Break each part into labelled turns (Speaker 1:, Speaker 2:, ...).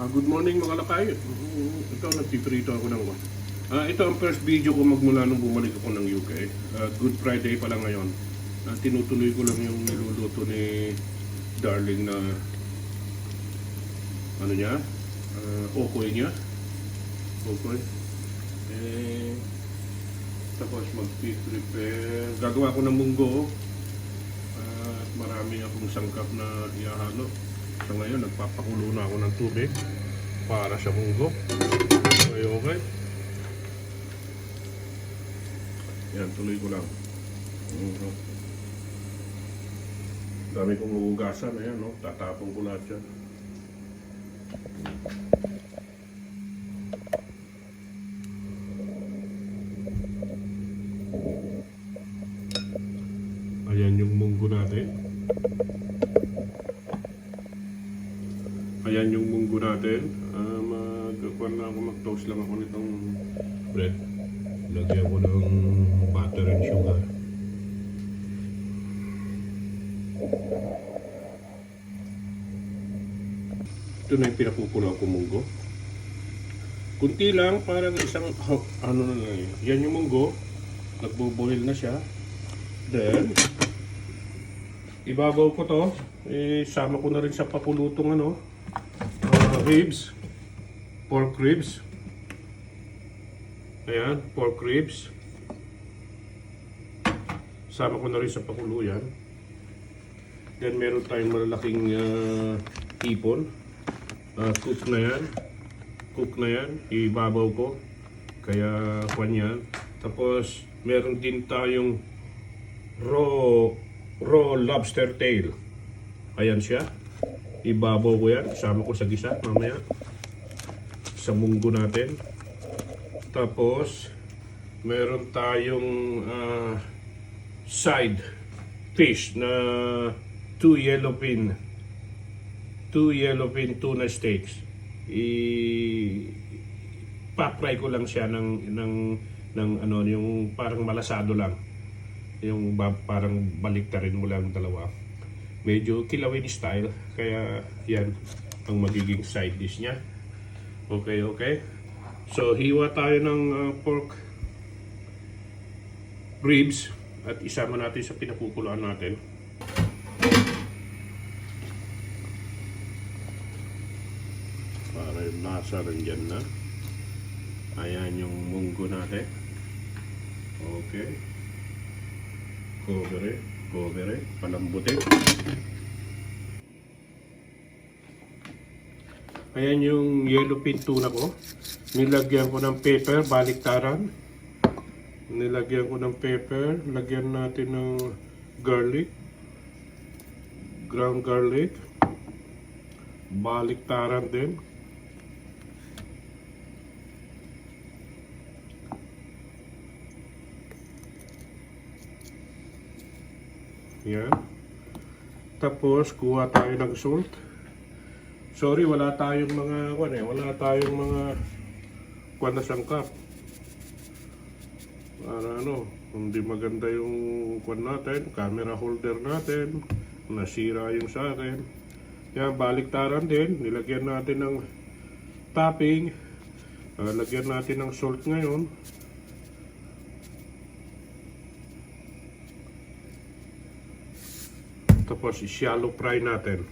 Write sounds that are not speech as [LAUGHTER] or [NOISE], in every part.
Speaker 1: Ah, good morning mga lakay. Mm, Ito, nagpiprito ako ng Ah, ito ang first video ko magmula nung bumalik ako ng UK. Ah, Good Friday pa lang ngayon. Ah, tinutuloy ko lang yung niluluto ni Darling na ano niya? Ah, okoy niya. Okoy. Eh, tapos mag-prepare. Gagawa ko ng munggo. At marami akong sangkap na ihahalo. So ngayon, nagpapakulo na ako ng tubig para sa munggo. Okay, okay. Yan, tuloy ko lang. Mhm. Dami kong hugasan. Ayan, no? Tatapon ko lahat yan. Ayan yung munggo natin. Ayan yung munggo natin. Uh, Magkuhan na ako, mag-toast lang ako nitong bread. Lagyan ko ng butter and sugar. Ito na yung pinapupulaw ko munggo. Kunti lang, parang isang, oh, [LAUGHS] ano na lang yun. Yan yung munggo. Nagbo-boil na siya. Then, ibabaw ko to. Eh, sama ko na rin sa papulutong ano, ribs. Pork ribs. Ayan, pork ribs. Sama ko na rin sa pakulo yan. Then meron tayong malalaking uh, ipon. Uh, cook na yan. Cook na yan. Ibabaw ko. Kaya kwan yan. Tapos meron din tayong raw raw lobster tail. Ayan siya. Ibabaw ko yan. Sama ko sa gisa mamaya. Sa munggo natin. Tapos, meron tayong ah, side fish na two yellowfin. Two yellowfin tuna steaks. I pa-fry ko lang siya ng ng ng ano yung parang malasado lang. Yung parang baliktarin mo lang dalawa. Medyo kilawin style kaya yan ang magiging side dish niya. Okay, okay. So, hiwa tayo ng uh, pork ribs at isama natin sa pinakukuluan natin. Para yung nasa rin na. Ayan yung munggo natin. Okay. Cover it. Cover it. Palambutin. Ayan yung yellow pin tuna ko. Nilagyan ko ng pepper, baliktaran. Nilagyan ko ng pepper. Lagyan natin ng garlic. Ground garlic. Baliktaran din. Yan. Tapos, kuha tayo ng salt. Sorry, wala tayong mga kwan eh, wala tayong mga kwan na sangkap. Para ano, hindi maganda yung kwan natin, camera holder natin, nasira yung sa akin. Kaya baliktaran din, nilagyan natin ng topping, Ah, lagyan natin ng salt ngayon. Tapos i-shallow fry natin.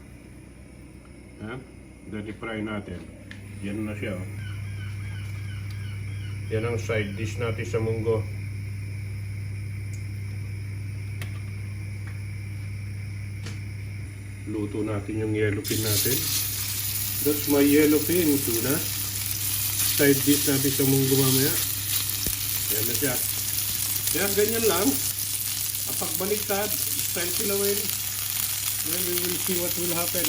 Speaker 1: Yan. Then i-fry natin. Yan na siya. oh. Yan ang side dish natin sa munggo. Luto natin yung yellowfin natin. That's my yellowfin tuna. Side dish natin sa munggo mamaya. Yan na siya. Yan, ganyan lang. Kapag baliktad, style kilawin. Then we will see what will happen.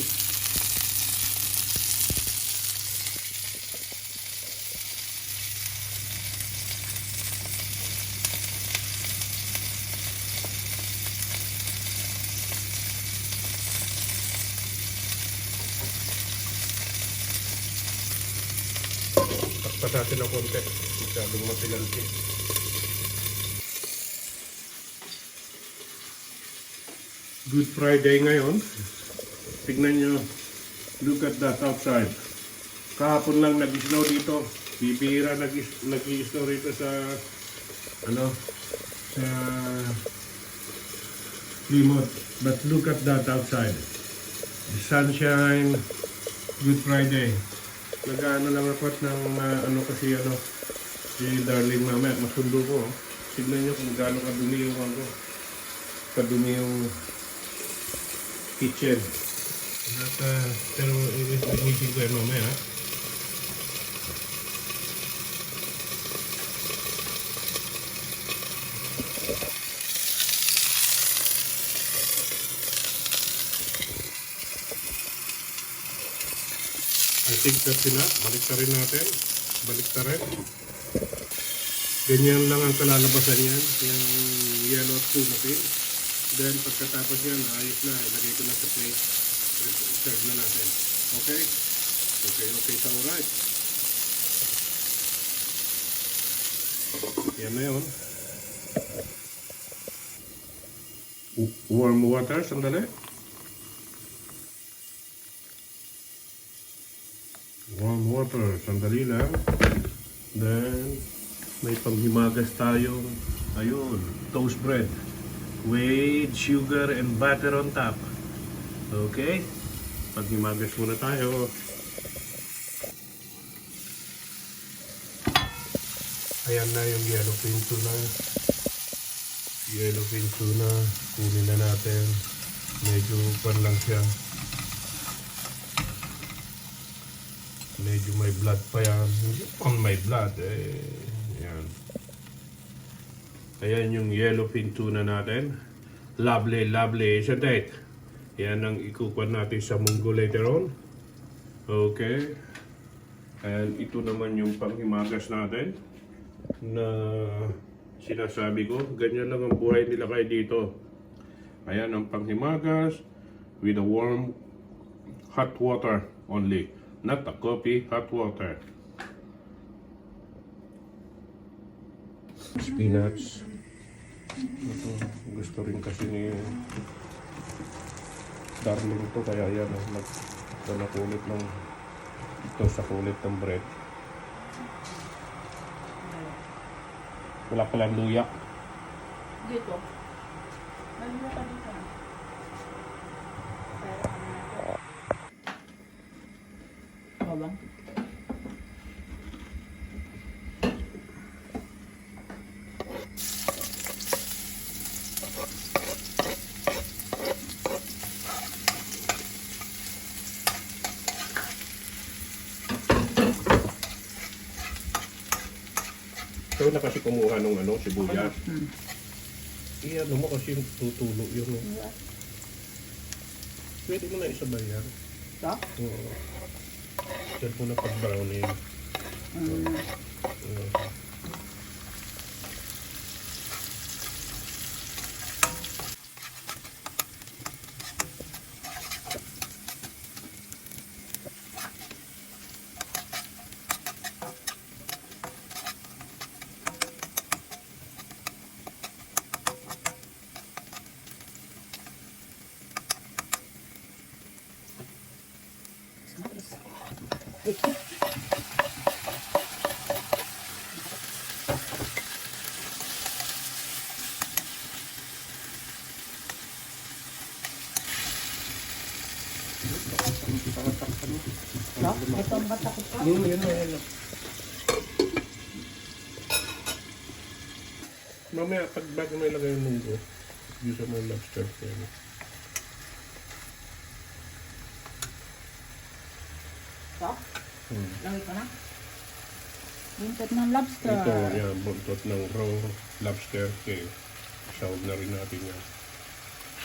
Speaker 1: Takpat natin ng konti. Masyadong matilansi. Good Friday ngayon. Tignan nyo. Look at that outside. Kahapon lang nag-snow dito. Bibira nag-snow rito sa ano sa Plymouth. But look at that outside. The sunshine. Good Friday. Nag-ano lang ako ng ah, ano kasi ano si Darling mamaya masundo ko. oh. Tignan nyo kung gaano kadumi yung ano kadumi yung kitchen. At, uh, pero inisip ko yan mamaya. ha? I think that's enough. Balik na rin natin. Balik na rin. Ganyan lang ang kalalabasan yan. Yung yellow tuna pin. Then pagkatapos yan, ayos na. Ilagay ko na sa plate. Serve na natin. Okay? Okay, okay. So, alright. Yan na yun. Warm water, sandali. Warm water, sandali lang. Then, may panghimagas tayong, ayun, toast bread. With sugar and butter on top. Okay? Paghimagas muna tayo. Ayan na yung yellowfin tuna. Yellowfin tuna. Kunin na natin. Medyo pan lang siya. Medyo may blood pa yan. On may blood. Eh, yan. Ayan yung yellowfin tuna natin. Lovely, lovely. Isn't it? Yan ang ikukuha natin sa munggo later on. Okay. And ito naman yung panghimagas natin na sinasabi ko. Ganyan lang ang buhay nila kayo dito. Ayan ang panghimagas with a warm hot water only. Not a coffee, hot water. Spinach. Ito, gusto rin kasi ni Darling to kaya yan oh, nag ito na kulit ng ito sa kulit ng bread. Wala palang luya.
Speaker 2: Dito. May mga pa dito. Pero ano na
Speaker 1: na kasi kumuha ng ano, sibuyas.
Speaker 2: Hmm.
Speaker 1: Iyan mo kasi tutulo yun. oh.
Speaker 2: Yeah.
Speaker 1: Pwede mo na isabay yan.
Speaker 2: Ito?
Speaker 1: Oo. Diyan mo na pag-brownin.
Speaker 2: Mm.
Speaker 1: Oo.
Speaker 2: Ito? Ang bata ko pa.
Speaker 1: Yun, yun. Mamaya, pag bago mo ilagay yung munggo, use mo yung lobster. Yan.
Speaker 2: Ito?
Speaker 1: Hmm.
Speaker 2: Lagay ko na. Buntot ng lobster.
Speaker 1: Ito, yan, buntot ng raw lobster. Okay. Sound na rin natin yan.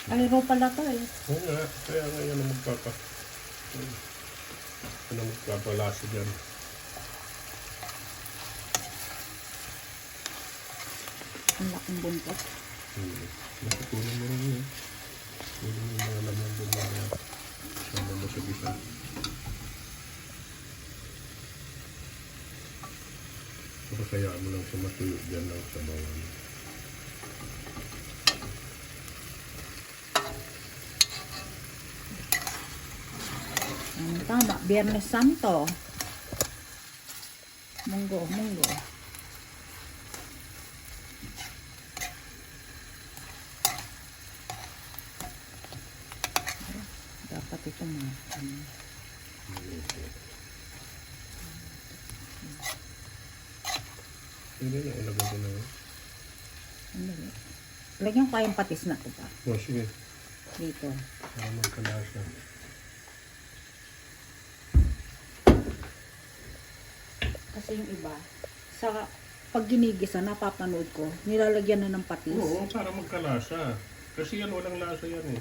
Speaker 2: Ay, raw pala to eh.
Speaker 1: Oo nga, kaya nga yan ang magpapa. Yan ang magpapalasa dyan.
Speaker 2: Ang laking buntot.
Speaker 1: Hmm. Nakukunin mo rin yun. Kunin mo yung mga laman mga sama mo sa gisa. Tapos hayaan mo lang sa matuyo dyan lang sa bawang.
Speaker 2: Ang tama. Biyernes Santo. Munggo, munggo. Dapat ito ano.
Speaker 1: Hindi na, ilagay ko na yun.
Speaker 2: Ano? Lagyan ko yung patis na ito pa.
Speaker 1: Oh, sige.
Speaker 2: Dito.
Speaker 1: Para magkalasa.
Speaker 2: Kasi yung iba, sa pag ginigisa, napapanood ko, nilalagyan na ng patis.
Speaker 1: Oo, para magkalasa. Kasi yan, walang lasa yan eh.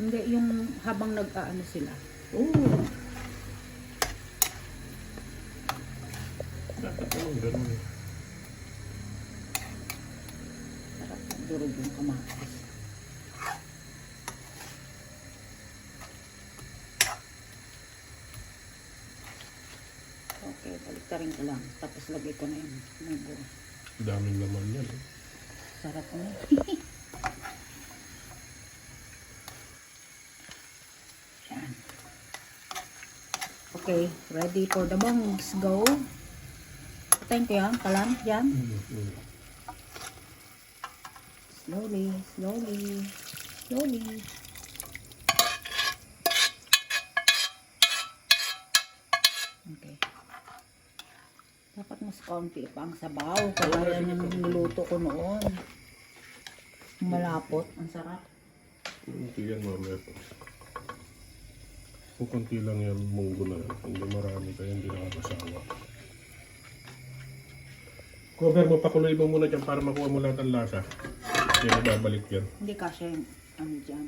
Speaker 2: Hindi, yung habang nag-aano sila.
Speaker 1: Oo. Dapat naman ganun eh.
Speaker 2: Sarap durog yung kamatis. Okay, balik rin ko lang. Tapos lagay ko na yung munggo.
Speaker 1: Daming laman yan eh.
Speaker 2: Sarap na. [LAUGHS] Yan. Okay, ready for the bongs. Go. Patayin ko yan. Kalan. Yan.
Speaker 1: Mm, mm.
Speaker 2: Slowly, slowly, slowly. Okay. Dapat mas konti pa ang sabaw. Kaya yung niluto ko noon. Malapot. Ang sarap.
Speaker 1: Kunti yan mamaya po. Kung kunti lang yan, munggo na yan. Hindi marami kaya hindi nakakasawa. Cover mo, pakuloy mo muna dyan para makuha mo lahat ng lasa. Hindi na babalik yan.
Speaker 2: Hindi kasi ano dyan.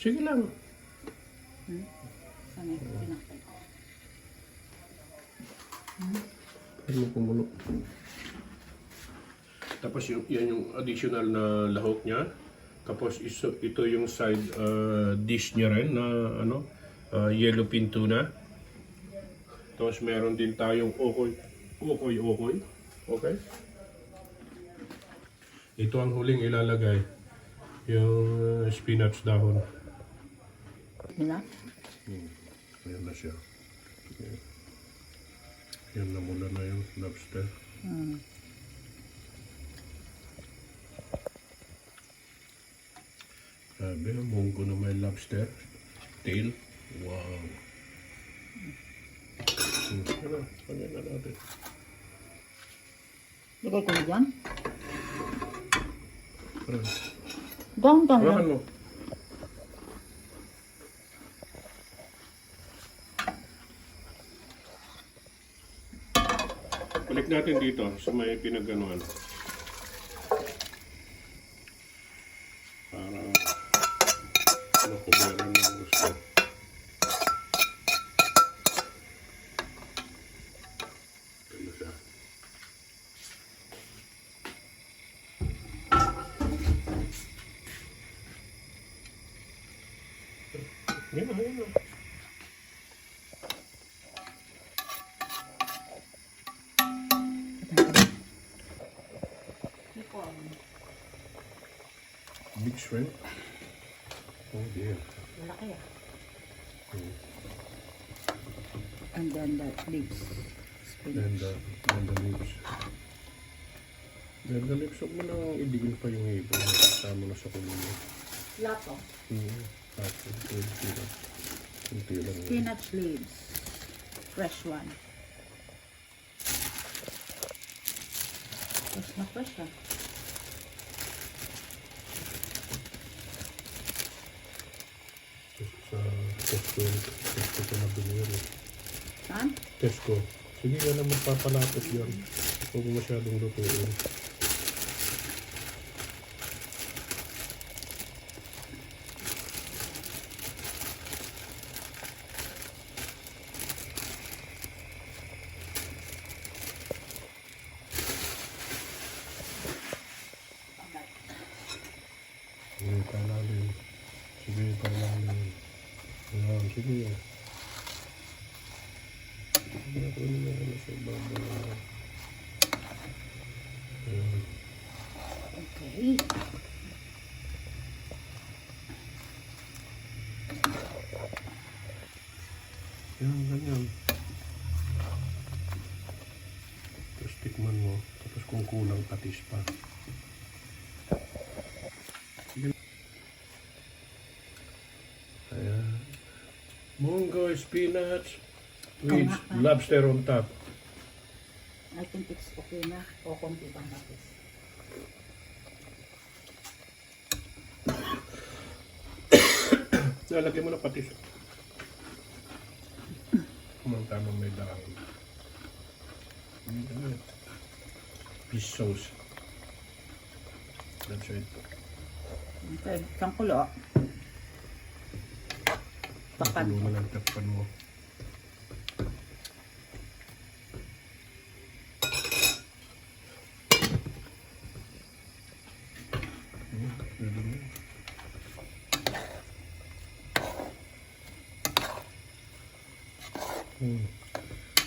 Speaker 1: Sige lang.
Speaker 2: Hmm? Sana yung pinakal ko.
Speaker 1: Ano kumulo. Tapos yung, yan yung additional na lahok niya. Tapos iso, ito yung side uh, dish niya rin na ano, uh, yellow pin tuna. Tapos meron din tayong okoy, okoy, okoy. Okay? Ito ang huling ilalagay. Yung uh, spinach dahon.
Speaker 2: Diba?
Speaker 1: Hmm. Ayan na siya. Okay. Yan na mula na yung lobster.
Speaker 2: Hmm.
Speaker 1: Sabi, munggo na may lobster. Tail. Wow. Hmm. Ano? Ano na natin?
Speaker 2: Lagay ko na dyan. Down, down
Speaker 1: mo. Natin dito sa may pinaganuan. Para makuberan ng gusto. Ano siya? Yan na, yan na. Big shrimp. Oh dear.
Speaker 2: Malaki ah.
Speaker 1: Hmm.
Speaker 2: And then the leaves. Spinach.
Speaker 1: And, uh, and the lips. And the lips, huwag mo nang idigin pa yung ibon. Kasama na sa kulungan.
Speaker 2: Lato.
Speaker 1: Hmm. Tapos, kunti lang. Kunti lang.
Speaker 2: Spinach leaves. Fresh one. Fresh na fresh ah.
Speaker 1: Sa Tesco, Tesco ko na binili.
Speaker 2: Saan?
Speaker 1: Tesco. Sige ka na magpapalapit yan. Huwag masyadong lutuin. Sige, palalim. Sige, palalim. Ayan, sige. Sige, kunin mo na sa babaw. Ayan.
Speaker 2: Okay.
Speaker 1: Yan, ganyan. Mukhang kulang patis pa. Ayan. Munggo spinach with lobster on top.
Speaker 2: I think it's okay na. O konti pang tapis.
Speaker 1: Lalagyan mo na patis. Kumang tamang may dahon. Ayan. Fish sauce. That's it.
Speaker 2: Okay, isang kulo. Bakad.
Speaker 1: Takpan mo lang, takpan mo. Hmm, pwede na. Hmm.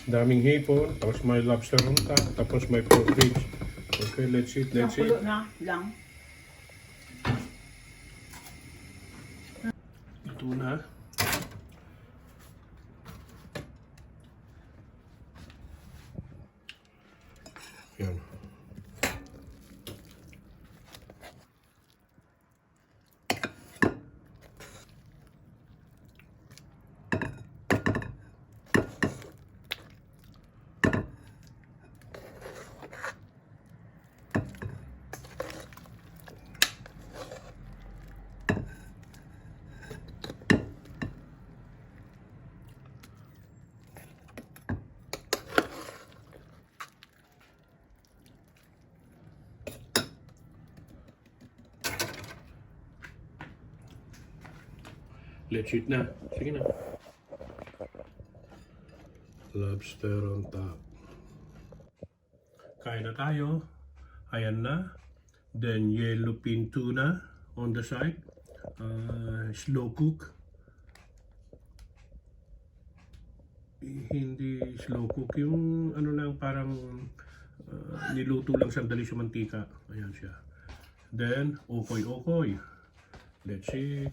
Speaker 1: Daming hipon, tapos may lobster on top, tapos may pork ribs. Okay, let's eat, let's eat.
Speaker 2: kulo na lang.
Speaker 1: Ito na. Yan. Let's na. Sige na. Lobster on top. Kain na tayo. Ayan na. Then yellowfin tuna on the side. Uh, slow cook. Hindi slow cook. Yung ano lang parang uh, niluto lang sandali sa mantika. Ayan siya. Then, okoy-okoy. Let's see.